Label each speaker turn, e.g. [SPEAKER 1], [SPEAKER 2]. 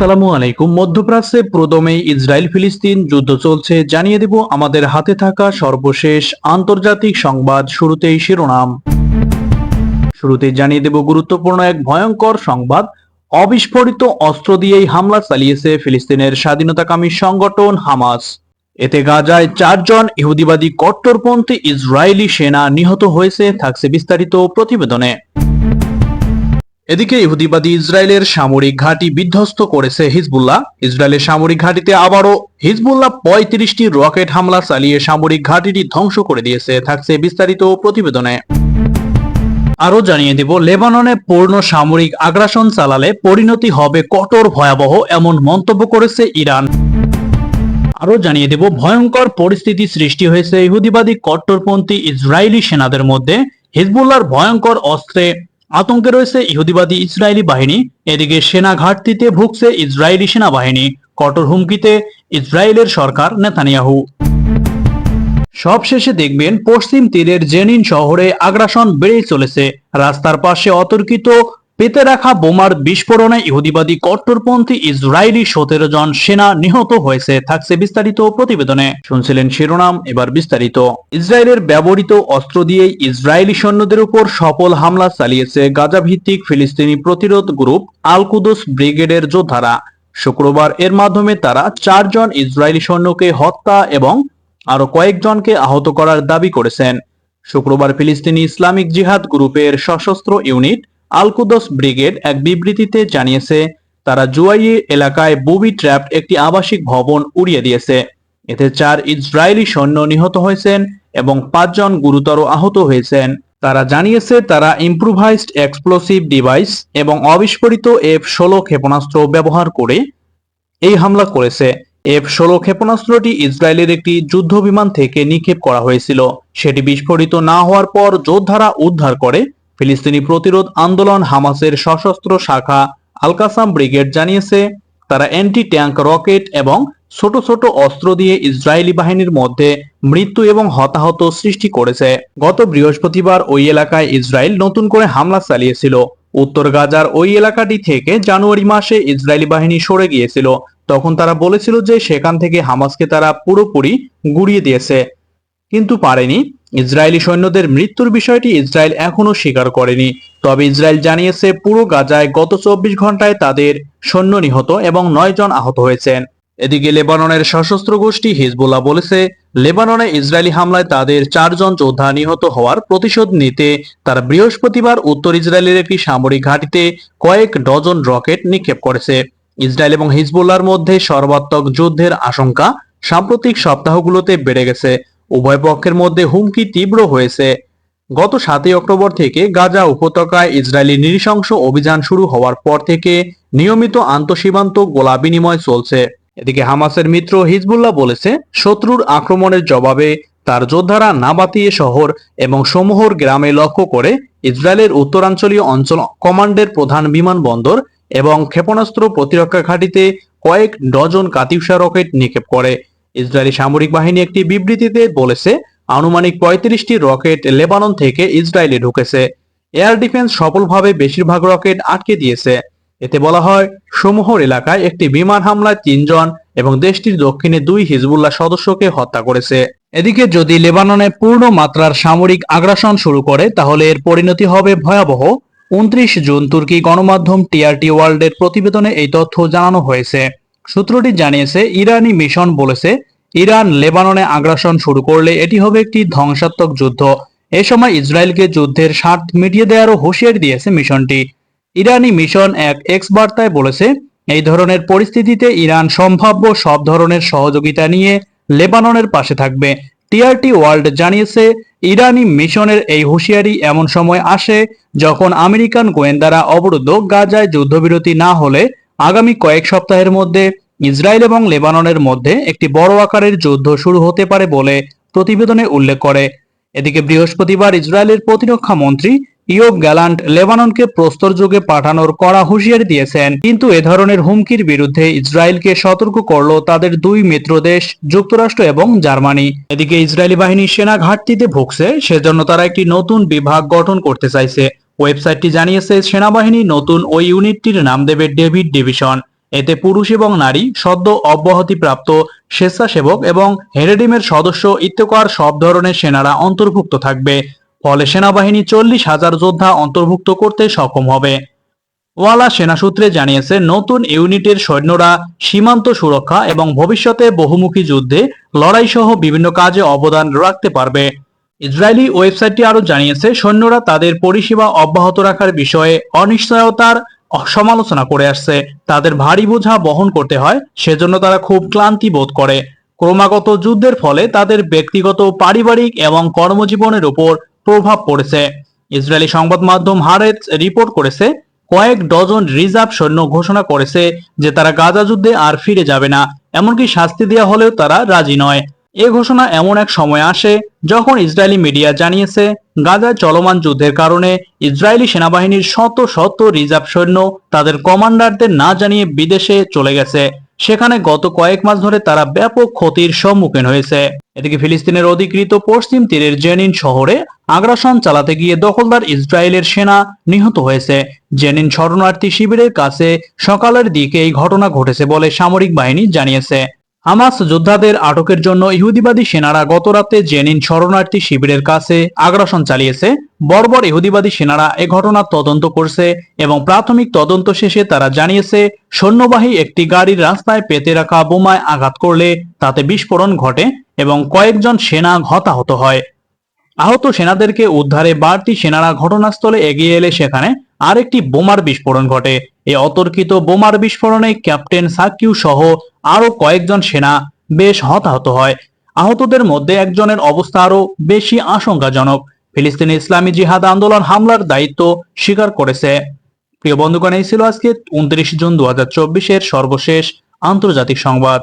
[SPEAKER 1] আসসালামু আলাইকুম। মধ্যপ্রাচ্যে প্রথমে ইসরায়েল ফিলিস্তিন যুদ্ধ চলছে। জানিয়ে দেব, আমাদের হাতে থাকা সর্বশেষ আন্তর্জাতিক সংবাদ শুরুতেই শিরোনাম। শুরুতেই জানিয়ে দেব, গুরুত্বপূর্ণ এক ভয়ঙ্কর সংবাদ। অবিস্ফোরিত অস্ত্র দিয়েই হামলা চালিয়েছে ফিলিস্তিনের স্বাধীনতাকামী সংগঠন হামাস। এতে গাজায় চারজন ইহুদিবাদী কট্টরপন্থী ইসরায়েলি সেনা নিহত হয়েছে, থাকছে বিস্তারিত প্রতিবেদনে। এদিকে ইহুদিবাদী ইসরায়েলের সামরিক ঘাঁটি বিধ্বস্ত করেছে হিজবুল্লাহ। ইসরায়েলের সামরিক ঘাঁটিতে আবারও হিজবুল্লাহ পঁয়ত্রিশটি রকেট হামলা চালিয়ে সামরিক ঘাঁটিটি ধ্বংস করে দিয়েছে, থাকছে বিস্তারিত প্রতিবেদনে। আরও জানিয়ে দেব, লেবাননে পূর্ণ সামরিক আগ্রাসন চালালে পরিণতি হবে কঠোর ভয়াবহ, এমন মন্তব্য করেছে ইরান। আরও জানিয়ে দেব, ভয়ঙ্কর পরিস্থিতি সৃষ্টি হয়েছে ইহুদিবাদী কট্টরপন্থী ইসরায়েলি সেনাদের মধ্যে। হিজবুল্লাহর ভয়ঙ্কর অস্ত্রে আতঙ্কে রয়েছে ইহুদিবাদী ইসরায়েলি বাহিনী। এদিকে সেনা ঘাটতিতে ভুগছে ইসরায়েলি সেনাবাহিনী। কঠোর হুমকিতে ইসরায়েলের সরকার নেতানিয়াহু। সবশেষে দেখবেন পশ্চিম তীরের জেনিন শহরে আগ্রাসন বেড়েই চলেছে। রাস্তার পাশে অতর্কিত পেতে রাখা বোমার বিস্ফোরণে ইহুদিবাদী কট্টরপন্থী ইসরায়েলি সতেরো জন সেনা নিহত হয়েছে, থাকছে বিস্তারিত প্রতিবেদনে। শুনছিলেন শিরোনাম, এবার বিস্তারিত। ইসরায়েলের ব্যবহৃত অস্ত্র দিয়ে ইসরায়েলি সৈন্যদের উপর সফল হামলা চালিয়েছে গাজা ভিত্তিক ফিলিস্তিনি প্রতিরোধ গ্রুপ আল কুদুস ব্রিগেডের যোদ্ধারা। শুক্রবার এর মাধ্যমে তারা চারজন ইসরায়েলি সৈন্যকে হত্যা এবং আরও কয়েকজনকে আহত করার দাবি করেছেন। শুক্রবার ফিলিস্তিনি ইসলামিক জিহাদ গ্রুপের সশস্ত্র ইউনিট আলকুদস ব্রিগেড এক বিবৃতিতে জানিয়েছে, তারা জুয়াইয়ে এলাকায় বুবি ট্র্যাপড একটি আবাসিক ভবন উড়িয়ে দিয়েছে। এতে চার ইসরায়েলি সৈন্য নিহত হয়েছেন এবং পাঁচজন গুরুতর আহত হয়েছেন। তারা জানিয়েছে, তারা ইম্প্রুভাইজড এক্সপ্লোসিভ ডিভাইস এবং অবিস্ফোরিত এফ ষোলো ক্ষেপণাস্ত্র ব্যবহার করে এই হামলা করেছে। এফ ষোলো ক্ষেপণাস্ত্রটি ইসরায়েলের একটি যুদ্ধ বিমান থেকে নিক্ষেপ করা হয়েছিল। সেটি বিস্ফোরিত না হওয়ার পর যোদ্ধারা উদ্ধার করে ফিলিস্তিনি প্রতিরোধ আন্দোলন হামাসের সশস্ত্র শাখা আলকাসাম ব্রিগেড জানিয়েছে, তারা অ্যান্টি ট্যাঙ্ক রকেট এবং ছোট ছোট অস্ত্র দিয়ে ইসরায়েলি বাহিনীর মধ্যে মৃত্যু এবং হতাহত সৃষ্টি করেছে। গত বৃহস্পতিবার ওই এলাকায় ইসরায়েল নতুন করে হামলা চালিয়েছিল। উত্তর গাজার ওই এলাকাটি থেকে জানুয়ারি মাসে ইসরায়েলি বাহিনী সরে গিয়েছিল। তখন তারা বলেছিল যে সেখান থেকে হামাসকে তারা পুরোপুরি গুড়িয়ে দিয়েছে। কিন্তু পারেনি ইসরায়েলি সৈন্যদের মৃত্যুর বিষয়টি ইসরায়েল এখনও স্বীকার করেনি। তবে ইসরায়েল জানিয়েছে পুরো গাজায় গত চব্বিশ ঘন্টায় তাদের সৈন্য নিহত এবং নয় জন আহত হয়েছেন। এদিকে লেবাননের সশস্ত্র গোষ্ঠী হিজবুল্লাহ বলেছে, লেবাননে ইসরায়েলি হামলায় তাদের চারজন যোদ্ধা নিহত হওয়ার প্রতিশোধ নিতে তারা বৃহস্পতিবার উত্তর ইসরায়েলের একটি সামরিক ঘাঁটিতে কয়েক ডজন রকেট নিক্ষেপ করেছে। ইসরায়েল এবং হিজবুল্লাহর মধ্যে সর্বাত্মক যুদ্ধের আশঙ্কা সাম্প্রতিক সপ্তাহগুলোতে বেড়ে গেছে। উভয় পক্ষের মধ্যে হুমকি তীব্র হয়েছে। গত সাতই অক্টোবর থেকে গাজা উপত্যকায় ইসরায়েলি নৃশংস অভিযান শুরু হওয়ার পর থেকে নিয়মিত আন্তঃসীমান্ত গোলা বিনিময় চলছে। এদিকে হামাসের মিত্র হিজবুল্লাহ বলেছে, শত্রুর আক্রমণের জবাবে তার যোদ্ধারা নাবাতিয়ে শহর এবং সমূহর গ্রামে লক্ষ্য করে ইসরায়েলের উত্তরাঞ্চলীয় অঞ্চল কমান্ডের প্রধান বিমানবন্দর এবং ক্ষেপণাস্ত্র প্রতিরক্ষা ঘাঁটিতে কয়েক ডজন কাতিউষা রকেট নিক্ষেপ করে। ইসরায়েলি সামরিক বাহিনী একটি বিবৃতিতে বলেছে, আনুমানিক পঁয়ত্রিশটি রকেট লেবানন থেকে ইসরায়েলে ঢুকেছে। এয়ার ডিফেন্স সফলভাবে বেশিরভাগ রকেট আটকে দিয়েছে। এতে বলা হয়, সমূহর এলাকায় একটি বিমান হামলায় তিনজন এবং দেশটির দক্ষিণে দুই হিজবুল্লাহ সদস্যকে হত্যা করেছে। এদিকে যদি লেবাননে পূর্ণ মাত্রার সামরিক আগ্রাসন শুরু করে, তাহলে এর পরিণতি হবে ভয়াবহ। উনত্রিশ জুন তুর্কি গণমাধ্যম টিআরটি ওয়ার্ল্ডের প্রতিবেদনে এই তথ্য জানানো হয়েছে। সূত্রটি জানিয়েছে, ইরানি মিশন বলেছে, ইরান লেবাননে আগ্রাসন শুরু করলে এটি হবে একটি ধ্বংসাত্মক যুদ্ধ। এ সময় ইসরায়েলকে যুদ্ধের স্বাদ মিটিয়ে দেওয়ারও হুঁশিয়ারি দিয়েছে মিশনটি। ইরানি মিশন এক এক্স বার্তায় বলেছে, এই ধরনের পরিস্থিতিতে ইরান সম্ভাব্য সব ধরনের সহযোগিতা নিয়ে লেবাননের পাশে থাকবে। টিআরটি ওয়ার্ল্ড জানিয়েছে, ইরানি মিশনের এই হুঁশিয়ারি এমন সময় আসে যখন আমেরিকান গোয়েন্দারা অবরুদ্ধ গাজায় যুদ্ধবিরতি না হলে আগামী কয়েক সপ্তাহের মধ্যে ইসরায়েল এবং লেবাননের মধ্যে একটি বড় আকারের যুদ্ধ শুরু হতে পারে বলে প্রতিবেদনে উল্লেখ করে। এদিকে বৃহস্পতিবার ইসরায়েলের প্রতিরক্ষা মন্ত্রী ইয়োব গ্যালান্ট লেবাননকে প্রস্তর যুগে পাঠানোর কড়া হুঁশিয়ারি দিয়েছেন। কিন্তু এ ধরনের হুমকির বিরুদ্ধে ইসরায়েলকে সতর্ক করল তাদের দুই মিত্র দেশ, যুক্তরাষ্ট্র এবং জার্মানি। এদিকে ইসরায়েলি বাহিনী সেনা ঘাটতিতে ভুগছে, সেজন্য তারা একটি নতুন বিভাগ গঠন করতে চাইছে। ওয়েবসাইটটি জানিয়েছে, সেনাবাহিনী নতুন ওই ইউনিটটির নাম দেবে ডেভিড ডিভিশন। এতে পুরুষ এবং নারী, সদ্য অব্যাহতিপ্রাপ্ত স্বেচ্ছাসেবক এবং হেরেডিমের সদস্য ইত্যকার সব ধরনের সেনারা অন্তর্ভুক্ত থাকবে। ফলে সেনাবাহিনী চল্লিশ হাজার যোদ্ধা অন্তর্ভুক্ত করতে সক্ষম হবে। ওয়ালা সেনা সূত্রে জানিয়েছে, নতুন ইউনিটের সৈন্যরা সীমান্ত সুরক্ষা এবং ভবিষ্যতে বহুমুখী যুদ্ধে লড়াই সহ বিভিন্ন কাজে অবদান রাখতে পারবে। ইসরায়েলি ওয়েবসাইটটি আরও জানিয়েছে, সৈন্যরা তাদের পরিষেবা অব্যাহত রাখার বিষয়ে অনিশ্চয়তার সমালোচনা করে আসছে। তাদের ভারী বোঝা বহন করতে হয়, সেজন্য তারা খুব ক্লান্তি বোধ করে। ক্রমাগত যুদ্ধের ফলে তাদের ব্যক্তিগত, পারিবারিক এবং কর্মজীবনের উপর প্রভাব পড়েছে। ইসরায়েলি সংবাদ মাধ্যম হারেজ রিপোর্ট করেছে, কয়েক ডজন রিজার্ভ সৈন্য ঘোষণা করেছে যে তারা গাজা যুদ্ধে আর ফিরে যাবে না, এমনকি শাস্তি দেওয়া হলেও তারা রাজি নয়। এ ঘোষণা এমন এক সময় আসে যখন ইসরায়েলি মিডিয়া জানিয়েছে গাজায় চলমান যুদ্ধের কারণে ইসরায়েলি সেনাবাহিনীর শত শত রিজার্ভ সৈন্য তাদের কমান্ডারদের না জানিয়ে বিদেশে চলে গেছে। সেখানে গত কয়েক মাস ধরে তারা ব্যাপক ক্ষতির সম্মুখীন হয়েছে। এদিকে ফিলিস্তিনের অধিকৃত পশ্চিম তীরের জেনিন শহরে আগ্রাসন চালাতে গিয়ে দখলদার ইসরায়েলের সেনা নিহত হয়েছে। জেনিন শরণার্থী শিবিরের কাছে সকালের দিকে এই ঘটনা ঘটেছে বলে সামরিক বাহিনী জানিয়েছে। হামাস যোদ্ধাদের আটকের জন্য ইহুদিবাদী সেনারা গতরাতে জেনিন শরণার্থী শিবিরের কাছে আগ্রাসন চালিয়েছে। বর্বর ইহুদিবাদী সেনারা এ ঘটনার তদন্ত করছে এবং প্রাথমিক তদন্ত শেষে তারা জানিয়েছে, সৈন্যবাহী একটি গাড়ির রাস্তায় পেতে রাখা বোমায় আঘাত করলে তাতে বিস্ফোরণ ঘটে এবং কয়েকজন সেনা হতাহত হয়। আহত সেনাদেরকে উদ্ধারে বাড়তি সেনারা ঘটনাস্থলে এগিয়ে এলে সেখানে আরেকটি বোমার বিস্ফোরণ ঘটে। এই অতর্কিত বোমার বিস্ফোরণে ক্যাপ্টেন সাকিউ সহ আরও কয়েকজন সেনা বেশ হতাহত হয়। আহতদের মধ্যে একজনের অবস্থা আরও বেশি আশঙ্কাজনক। ফিলিস্তিনি ইসলামী জিহাদ আন্দোলন হামলার দায়িত্ব স্বীকার করেছে। প্রিয় বন্ধুগণ, এই ছিল আজকে উনত্রিশ জুন দু হাজার চব্বিশের সর্বশেষ আন্তর্জাতিক সংবাদ।